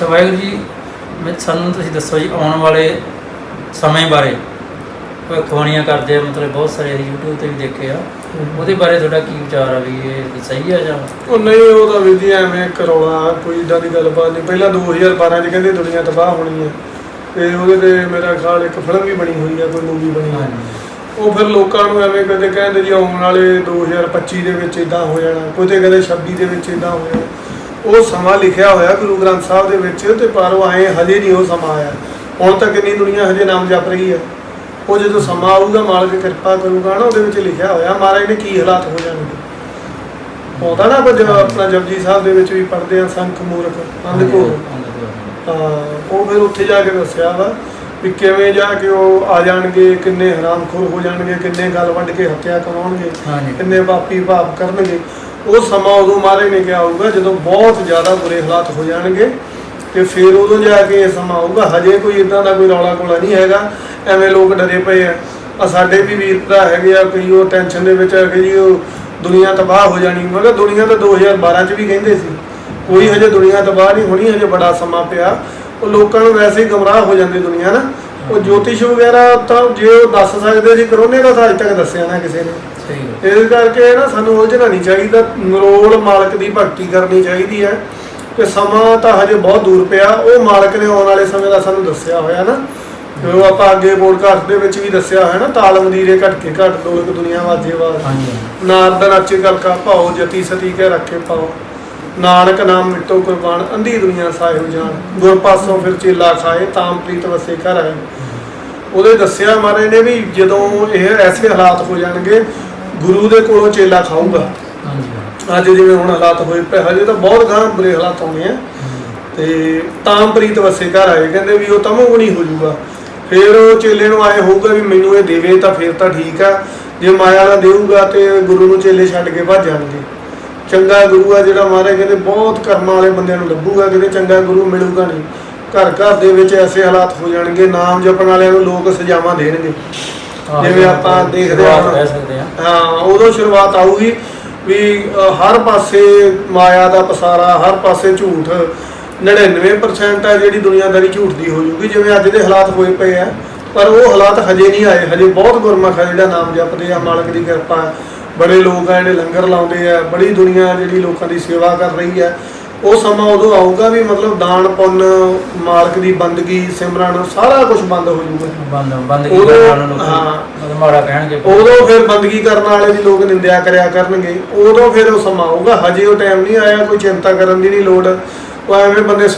ਅੱਛਾ ਵਾਹਿਗੁਰੂ ਜੀ ਮੈਂ ਸਾਨੂੰ ਤੁਸੀਂ ਦੱਸੋ ਜੀ ਆਉਣ ਵਾਲੇ ਸਮੇਂ ਬਾਰੇ। ਭਵਿੱਖਬਾਣੀਆਂ ਕਰਦੇ ਆ ਮਤਲਬ ਬਹੁਤ ਸਾਰੇ ਅਸੀਂ YouTube ਤੇ ਵੀ ਦੇਖੇ ਆ। ਉਹਦੇ ਬਾਰੇ ਤੁਹਾਡਾ ਕੀ ਵਿਚਾਰ ਆ ਵੀ ਇਹ ਸਹੀ ਆ ਜਾਂ? ਉਹ ਨਹੀਂ ਉਹ ਤਾਂ ਵਿਧੀ ਐਵੇਂ ਕਰੋਨਾ ਕੋਈ ਇਦਾਂ ਦੀ ਗੱਲਬਾਤ ਨਹੀਂ। ਪਹਿਲਾਂ 2012 ਚ ਕਹਿੰਦੇ ਦੁਨੀਆ ਤਬਾਹ ਹੋਣੀ ਹੈ ਤੇ ਉਹਦੇ ਤੇ ਮੇਰਾ ਖਿਆਲ ਇੱਕ ਫਿਲਮ ਵੀ ਬਣੀ ਹੋਈ ਹੈ ਕੋਈ ਮੂਵੀ ਬਣੀ ਹੈ ਉਹ ਫਿਰ ਲੋਕਾਂ ਨੂੰ ਐਵੇਂ ਕਦੇ ਕਹਿੰਦੇ ਜੀ ਆਉਣ ਵਾਲੇ 2025 ਦੇ ਵਿੱਚ ਇਦਾਂ ਹੋ ਜਾਣਾ। ਕੋਈ ਤੇ ਕਹਿੰਦੇ 26 ਦੇ ਵਿੱਚ ਇਦਾਂ ਹੋ ਜਾਣਾ। ਉਹ ਸਮਾਂ ਲਿਖਿਆ ਹੋਇਆ ਗੁਰੂ ਗ੍ਰੰਥ ਸਾਹਿਬ ਦੇ ਵਿੱਚ ਤੇ ਪਰ ਉਹ ਐ ਹਜੇ ਨਹੀਂ ਉਹ ਸਮਾਂ ਆਇਆ। ਹੁਣ ਤੱਕ ਇੰਨੀ ਦੁਨੀਆ ਹਜੇ ਨਾਮ ਜਪ ਰਹੀ ਹੈ। ਉਹ ਜਦੋਂ ਸਮਾਂ ਆਊਗਾ ਮਾਲਕ ਕਿਰਪਾ ਕਰੂਗਾ ਨਾ ਉਹਦੇ ਵਿੱਚ ਲਿਖਿਆ ਹੋਇਆ ਮਹਾਰਾਜ ਨੇ ਕੀ ਹਾਲਾਤ ਹੋ ਜਾਣਗੇ। ਆਉਂਦਾ ਨਾ ਆਪਾਂ ਜਦੋਂ ਆਪਣਾ ਜਪਜੀ ਸਾਹਿਬ ਦੇ ਵਿੱਚ ਵੀ ਪੜ੍ਹਦੇ ਆ ਸੰਖ ਮੂਰਖ ਅੰਧਕੋਰ ਤਾਂ ਉਹ ਫਿਰ ਉੱਥੇ ਜਾ ਕੇ ਦੱਸਿਆ ਵਾ ਵੀ ਕਿਵੇਂ ਜਾ ਕੇ ਉਹ ਆ ਜਾਣਗੇ ਕਿੰਨੇ ਹਰਾਮਖੋਰ ਹੋ ਜਾਣਗੇ ਕਿੰਨੇ ਗੱਲ ਵੱਢ ਕੇ ਹੱਤਿਆ ਕਰਾਉਣਗੇ ਹਾਂਜੀ। ਕਿੰਨੇ ਪਾਪੀ ਭਾਪ ਕਰਨਗੇ। ਉਹ ਸਮਾਂ ਉਦੋਂ ਮਹਾਰਾਜ ਨੇ ਕਿਹਾ ਹੋਊਗਾ ਜਦੋਂ ਬਹੁਤ ਜ਼ਿਆਦਾ ਬੁਰੇ ਹਾਲਾਤ ਹੋ ਜਾਣਗੇ ਤੇ ਫਿਰ ਉਦੋਂ ਜਾ ਕੇ ਇਹ ਸਮਾਂ ਆਊਗਾ। ਹਜੇ ਕੋਈ ਇਦਾਂ ਦਾ ਕੋਈ ਰੌਲਾ ਕੋਲਾ ਨਹੀਂ ਹੈਗਾ। ਐਵੇਂ ਲੋਕ ਡਰੇ ਪਏ ਆ। ਆ ਸਾਡੇ ਵੀ ਵੀਰ ਭਰਾ ਹੈਗੇ ਆ ਕਈ ਉਹ ਟੈਨਸ਼ਨ ਦੇ ਵਿੱਚ ਆ ਕਿ ਜੀ ਉਹ ਦੁਨੀਆ ਤਬਾਹ ਹੋ ਜਾਣੀ। ਮੈਂ ਕਿਹਾ ਦੁਨੀਆ ਤਾਂ 2012 ਚ ਵੀ ਕਹਿੰਦੇ ਸੀ ਕੋਈ ਹਜੇ ਦੁਨੀਆ ਤਬਾਹ ਨਹੀਂ ਹੋਣੀ ਹਜੇ ਬੜਾ ਸਮਾਂ ਪਿਆ। ਉਹ ਲੋਕਾਂ ਨੂੰ ਵੈਸੇ ਹੀ ਗਮਰਾਹ ਹੋ ਜਾਂਦੀ ਦੁਨੀਆ ਨਾ। ਉਹ ਜੋਤਿਸ਼ ਵਗੈਰਾ ਤਾਂ ਜੇ ਉਹ ਦੱਸ ਸਕਦੇ ਸੀ ਕਰੋਨੇ ਦਾ ਤਾਂ ਅਜੇ ਤੱਕ ਦੱਸਿਆ ਨਾ ਕਿਸੇ ਨੇ। ਸਹੀ ਇਸ ਕਰਕੇ ਨਾ ਸਾਨੂੰ ਉਲਝਣਾ ਨਹੀਂ ਚਾਹੀਦਾ। ਨਰੋਲ ਮਾਲਕ ਦੀ ਭਗਤੀ ਕਰਨੀ ਚਾਹੀਦੀ ਹੈ। ਕਿ ਸਮਾਂ ਤਾਂ ਹਜੇ ਬਹੁਤ ਦੂਰ ਪਿਆ। ਉਹ ਮਾਲਕ ਨੇ ਆਉਣ ਵਾਲੇ ਸਮੇਂ ਦਾ ਸਾਨੂੰ ਦੱਸਿਆ ਹੋਇਆ ਨਾ। ਤੇ ਉਹ ਆਪਾਂ ਅੱਗੇ ਪੋਡਕਾਸਟ ਦੇ ਵਿੱਚ ਵੀ ਦੱਸਿਆ ਹੋਇਆ ਨਾ ਤਾਲ ਮੰਦੀਰੇ ਘਟ ਕੇ ਘਟ ਦੋਲਕ ਦੁਨੀਆ ਵਾਜੇ ਵਾਜ ਹਾਂਜੀ। ਨਾਰਦ ਨੱਚੇ ਕਰ ਕਾ ਭਾਉ ਜਤੀ ਸਤੀ ਕੇ ਰੱਖੇ ਪਾਓ। ਨਾਨਕ ਨਾਮ ਮਿਟੋ ਕੁਰਬਾਨ ਅੰਧੀ ਦੁਨੀਆ ਸਾਹਿਬ ਜਾਣ ਗੁਰ ਪਾਸੋਂ ਫਿਰ ਚੇਲਾ ਖਾਏ ਤਾਮ ਪ੍ਰੀਤ ਵਸੇ ਘਰ ਆਏ। ਉਹਦੇ ਦੱਸਿਆ ਮਹਾਰਾਜ ਨੇ ਵੀ ਜਦੋਂ ਇਹ ਐਸੇ ਹਾਲਾਤ ਹੋ ਜਾਣਗੇ ਗੁਰੂ ਦੇ ਕੋਲੋਂ ਚੇਲਾ ਖਾਊਗਾ। ਹਾਂਜੀ। ਅੱਜ ਜਿਵੇਂ ਹੁਣ ਹਾਲਾਤ ਹੋਏ ਪਏ ਹਜੇ ਤਾਂ ਬਹੁਤ ਗਾਂ ਬੁਰੇ ਹਾਲਾਤ ਆਉਣੇ ਆ। ਤੇ ਤਾਮ ਪ੍ਰੀਤ ਵਸੇ ਘਰ ਆਏ ਕਹਿੰਦੇ ਵੀ ਉਹ ਤਮੋ ਗੁਣੀ ਹੋ ਜਾਊਗਾ। ਫਿਰ ਉਹ ਚੇਲੇ ਨੂੰ ਆਏ ਹੋਊਗਾ ਵੀ ਮੈਨੂੰ ਇਹ ਦੇਵੇ ਤਾਂ ਫਿਰ ਤਾਂ ਠੀਕ ਆ। ਜੇ ਮਾਇਆ ਨਾ ਦੇਊਗਾ ਤੇ ਗੁਰੂ ਨੂੰ ਚੇਲੇ ਛੱਡ ਕੇ ਭੱਜ ਜਾਣਗੇ। ਚੰਗਾ ਗੁਰੂ ਆ ਜਿਹੜਾ ਮਹਾਰਾਜ ਕਹਿੰਦੇ ਬਹੁਤ ਕਰਮਾਂ ਵਾਲੇ ਬੰਦਿਆਂ ਨੂੰ ਲੱਭੂਗਾ ਕਿਤੇ ਚੰਗਾ ਗੁਰੂ ਮਿਲੂਗਾ ਨਹੀਂ। ਘਰ ਘਰ ਦੇ ਵਿੱਚ ਐਸੇ ਹਾਲਾਤ ਹੋ ਜਾਣਗੇ ਨਾਮ ਜਪਣ ਵਾਲਿਆਂ ਨੂੰ ਲੋਕ ਸਜ਼ਾਵਾਂ ਦੇਣਗੇ। ਜਿਵੇਂ ਆਪਾਂ ਦੇਖਦੇ ਹਾਂ। ਆ ਹਾਂ। ਉਦੋਂ ਸ਼ੁਰੂਆਤ ਆਊਗੀ ਵੀ ਹਰ ਪਾਸੇ ਮਾਇਆ ਦਾ ਪਸਾਰਾ ਹਰ ਪਾਸੇ ਝੂਠ। 99% ਹੈ ਜਿਹੜੀ ਦੁਨੀਆਦਾਰੀ ਝੂਠ ਦੀ ਹੋ ਜੂਗੀ ਜਿਵੇਂ ਅੱਜ ਦੇ ਹਾਲਾਤ ਹੋਏ ਪਏ ਆ। ਪਰ ਉਹ ਹਾਲਾਤ ਹਜੇ ਨਹੀਂ ਆਏ ਹਜੇ ਬਹੁਤ ਗੁਰਮਖ ਹੈ ਜਿਹੜਾ ਨਾਮ ਜਪਦੇ ਆ ਮਾਲਕ ਦੀ ਕਿਰਪਾ। ਬੜੇ ਲੋਕ ਆ ਜਿਹੜੇ ਲੰਗਰ ਲਾਉਂਦੇ ਆ ਬੜੀ ਦੁਨੀਆ ਜਿਹੜੀ ਲੋਕਾਂ ਦੀ ਸੇਵਾ ਕਰ ਰਹੀ ਹੈ ਉਹ ਸਮਾਂ ਉਦੋਂ ਆਊਗਾ ਵੀ ਮਤਲਬ ਦਾਨ ਪੁੰਨ ਮਾਲਕ ਦੀ ਬੰਦਗੀ ਸਿਮਰਨ ਸਾਰਾ ਕੁਝ ਬੰਦ ਹੋ ਜਾਊਗਾ। ਬੰਦ ਬੰਦਗੀ ਕਰਨ ਵਾਲੇ ਲੋਕ ਹਾਂ। ਮਾੜਾ ਕਹਿਣਗੇ ਉਦੋਂ ਫਿਰ ਬੰਦਗੀ ਕਰਨ ਵਾਲੇ ਦੀ ਲੋਕ ਨਿੰਦਿਆ ਕਰਿਆ ਕਰਨਗੇ। ਉਦੋਂ ਫਿਰ ਉਹ ਸਮਾਂ ਆਊਗਾ। ਹਜੇ ਉਹ ਟਾਈਮ ਨਹੀਂ ਆਇਆ ਕੋਈ ਚਿੰਤਾ ਕਰਨ ਦੀ ਨਹੀਂ ਲੋੜ। ਉਹ ਐਵੇਂ ਬੰਦੇ